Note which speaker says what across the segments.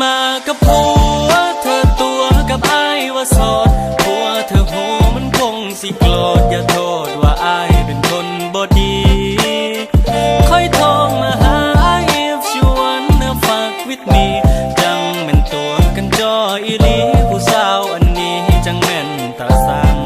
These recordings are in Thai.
Speaker 1: มากับผัว เธอตัวกับไอ้ว่าโสดผัวเธอหูมันคงสิโกรธอย่าโทษว่าไอ้เป็นคนบ่ดี ค่อยโทรมาหา if you wanna fuck with me จังแม่นตัวกันจออีลีผู้สาวอันนี้จังแม่นตาสัง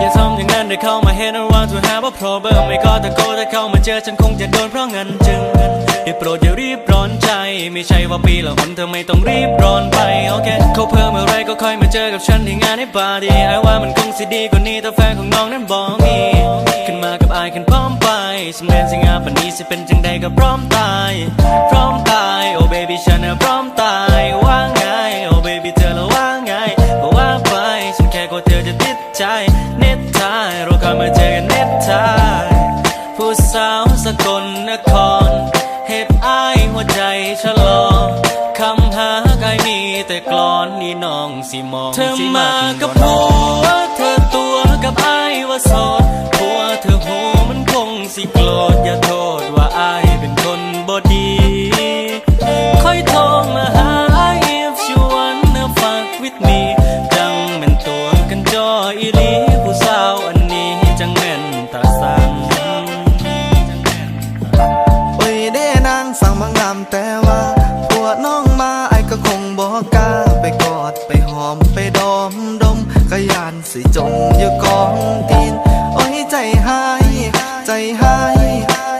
Speaker 1: อย่าทำอย่างนั้นได้เข้ามาเห็นว่า to have a problem ไม่ก็ตะโกนถ้าเข้ามาเจอฉันคงจะโดนเพราะเงินจึง อย่าโปรดอย่ารีบร้อนใจ ไม่ใช่ว่าปีละหนเธอไม่ต้องรีบร้อนไปโอเคเขาเพิ่มเมื่อไรก็ค่อยมาเจอกับฉันที่งานให้ปาร์ตี้ไอ้ว่ามันคงสิดีกว่านี้ถ้าแฟนของน้องนั้นบอกมีขึ้นมากับไอ้ขึ้นพร้อมไปสำเร็จสิงาปันนี้สิเป็นจังใดก็พร้อมตาย พร้อมตายโอ้ baby ฉันน่ะพร้อมตายว่าง สิจมอยู่กองตีน
Speaker 2: โอ้ยใจหาย ใจหาย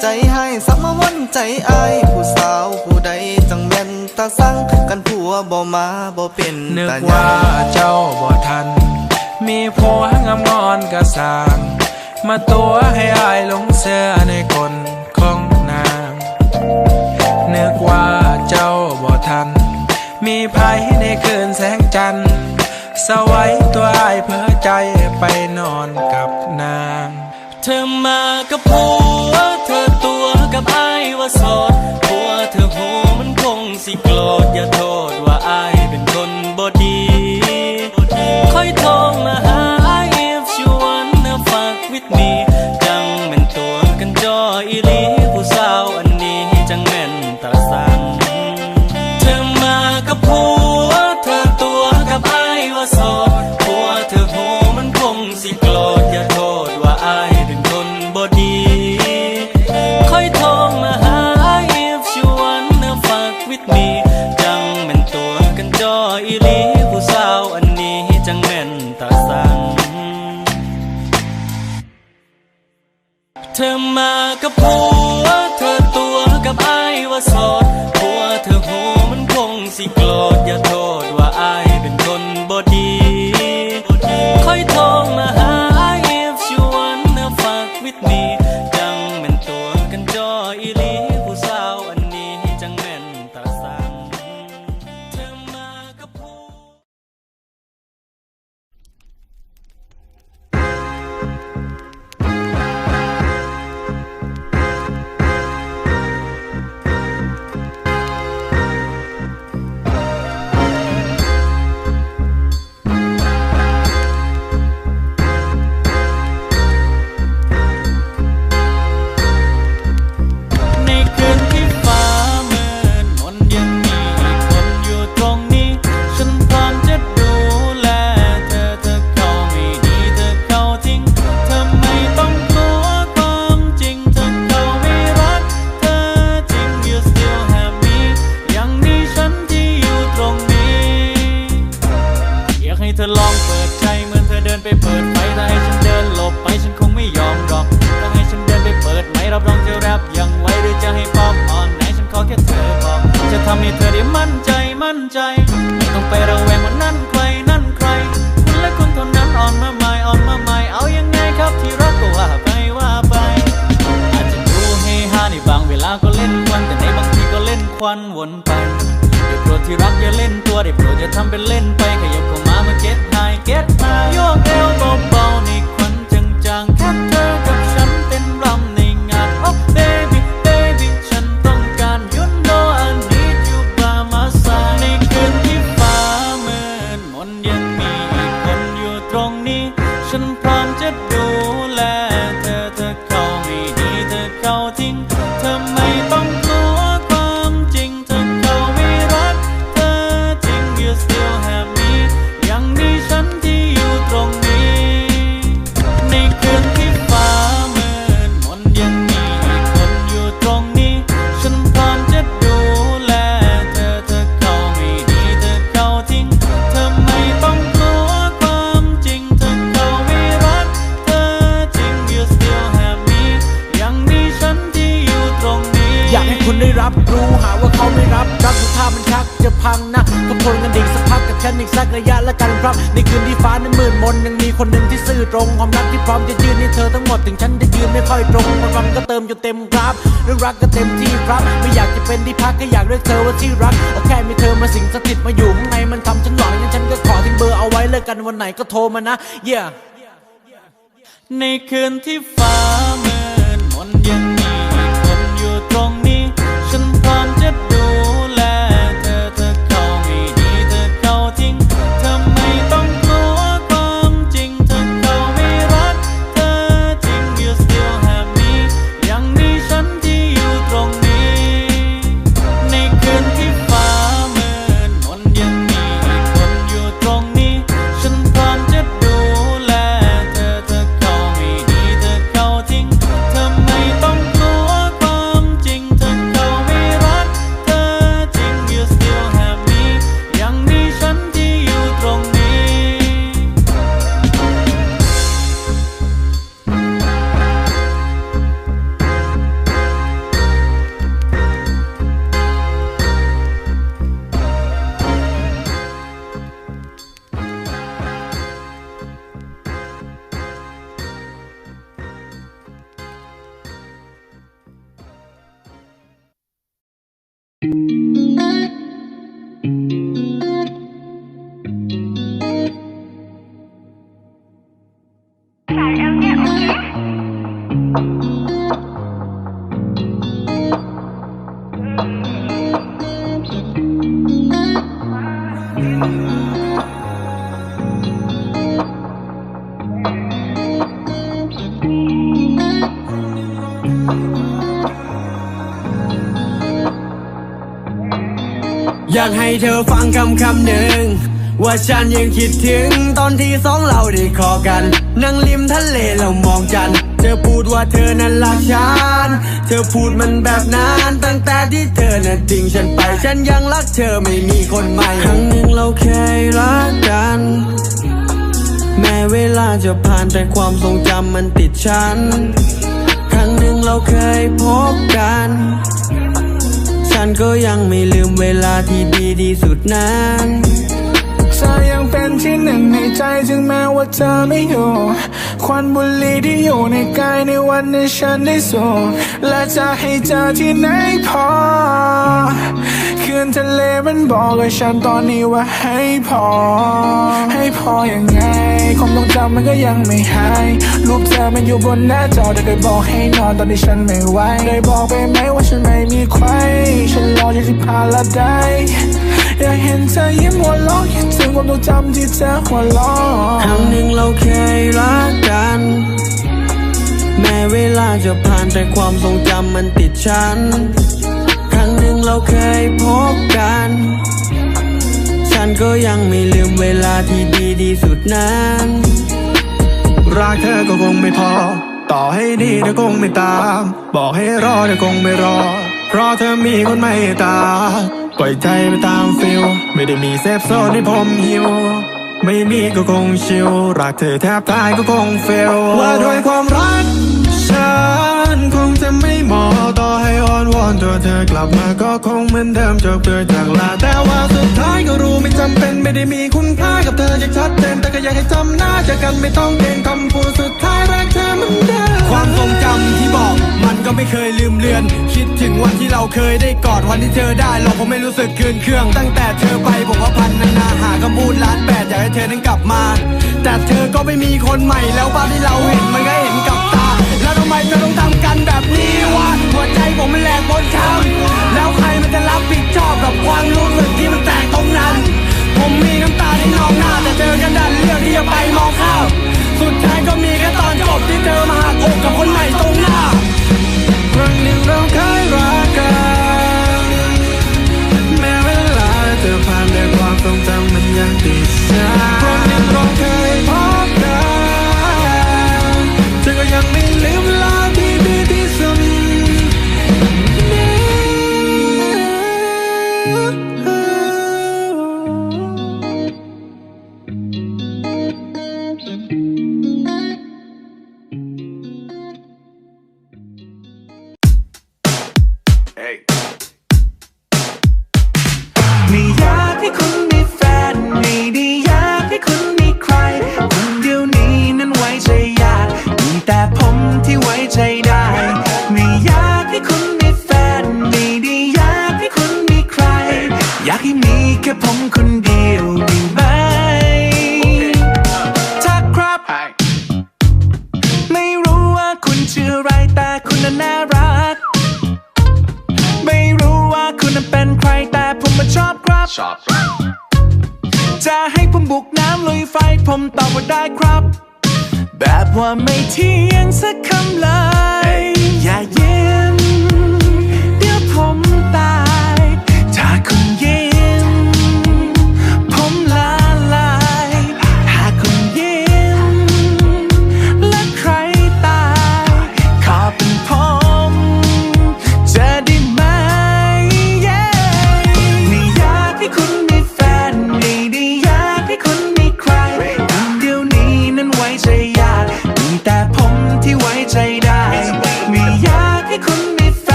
Speaker 2: ใจหายสักมาวันใจอายผู้สาวผู้ใดจังแม่นตาสั่งกันผัวบ่มาบ่เป็น
Speaker 3: นึกว่า
Speaker 2: ย่า
Speaker 3: เจ้าบ่ทัน มีผัวงามงอนกระสางมาตัวให้อายหลงเสื้อในคนของนางนึกว่าเจ้าบ่ทัน มีภัยในคืนแสงจันทร์สวัยตัวอายเพื่อ
Speaker 1: fuck with me จังแม่นตัวกันจออีหลีผู้สาวอันนี้จังแม่นตาสังเธอมากับผัวเธอตัวกับไอ้ว่าโสดผัวเธอหูมันคงสิโกรธอย่าโทษว่าไอ้ายเป็นคนบ่ดีค่อยโทรมาหา if you wanna fuck with me จังแม่นตัวกันจออีหลี เธอมากับผม วันวนไปได้โปรดที่รักอย่าเล่นตัวได้โปรดอย่าทำเป็นเล่นไปขยับเข้ามามาเก็ตไฮเก็ตไฮโยกเอวต
Speaker 4: บ ครับในคืนที่ฟ้านั้นมืดมนยังมีคนหนึ่งที่ซื่อตรง ความรักที่พร้อมจะยืนให้เธอทั้งหมดถึงฉันจะยืนไม่ค่อยตรงความรักก็เติมจนเต็มครับเรื่องรักก็เต็มที่ครับไม่อยากจะเป็นที่พักก็อยากเรียกเธอว่าที่รักเอาแค่มีเธอมาสิงสถิตมาอยู่ข้างในมันทำฉันหวังงั้นฉันก็ขอทิ้งเบอร์เอาไว้เลิกกันวันไหนก็โทรมานะ yeah
Speaker 1: ในคืนที่ฟ้า อยากให้
Speaker 5: เธอฟังคำคำหนึ่ง ว่าฉันยังคิดถึงตอนที่สองเราได้ขอกัน นั่งริมทะเลเรามองจันทร์ เธอพูดว่าเธอนั้นรักฉัน เธอพูดมันแบบนั้นตั้งแต่ที่เธอนั้นทิ้งฉันไป ฉันยังรักเธอไม่มีคนใหม่ ครั้งหนึ่งเราเคยรักกัน แม้เวลาจะผ่านแต่ความทรงจำมันติดฉัน ครั้งหนึ่งเราเคยพบกัน ฉันก็ยังไม่ลืมเวลาที่ดีที่สุดนั้น
Speaker 6: เธอยังเป็นที่หนึ่งในใจถึงแม้ว่าเธอไม่อยู่ ควันบุหรี่ที่อยู่ในกายในวันนี้ฉันได้สูดและจะให้เจอที่ไหนพอคืนทะเลมันบอกกับฉันตอนนี้ว่าให้พอ ให้พออย่างไงความทรงจำมันก็ยังไม่หายรูปเธอมันอยู่บนหน้าจอแต่เคยบอกให้นอนตอนที่ฉันไม่ไหวได้บอกไปไหมว่าฉันไม่มีใครฉันรอจะที่พาละได้ อยากเห็นเธอยิ้มหัวเราะคิดถึงความทรงจำที่เธอหัวเราะ
Speaker 5: ครั้งหนึ่งเราเคยรักกัน แม้เวลาจะผ่านแต่ความทรงจำมันติดฉัน ครั้งหนึ่งเราเคยพบกัน ฉันก็ยังไม่ลืมเวลาที่ดีที่สุดนั้น
Speaker 6: รักเธอก็คงไม่พอ ต่อให้ดีเธอคงไม่ตาม บอกให้รอเธอคงไม่รอ เพราะเธอมีคนไม่ตาม ปล่อยใจไปตามฟิล ไม่ได้มีเซฟโซนให้ผมหิว ไม่มีก็คงชิลรักเธอแทบตายก็คงเฟลว่าด้วยความรัก ตัวเธอกลับมาก็คงเหมือนเดิมจบเกิดจากลาแต่ว่าสุดท้ายก็รู้ไม่จำเป็นไม่ได้มีคุณค่ากับเธออย่างชัดเจนแต่ก็อยากให้จำหน้าจอกันไม่ต้องเกรงคำพูดสุดท้ายรักเธอเหมือนเดิม
Speaker 5: ความทรงจำที่บอกมันก็ไม่เคยลืมเลือน คิดถึงวันที่เราเคยได้กอดวันที่เธอได้เราคงไม่รู้สึกคืนเครื่อง ตั้งแต่เธอไปผมว่าพันนานาหาคำพูดล้านแปดอยากให้เธอนั้นกลับมา แต่เธอก็ไม่มีคนใหม่แล้วภาพที่เราเห็น อยากให้มีแค่ผมคนเดียวดีไหมถ้าครับ ไม่รู้ว่า
Speaker 6: คุณชื่อไรแต่คุณนั้นน่ารัก ไม่รู้ว่า
Speaker 3: คุณเป็นใครแต่ผมมาชอบครับ
Speaker 7: ชอบ
Speaker 3: จะให้ผมบุกน้ำลุยไฟผมตอบว่าได้ครับ แบบว่าไม่เที่ยงสักคำเลย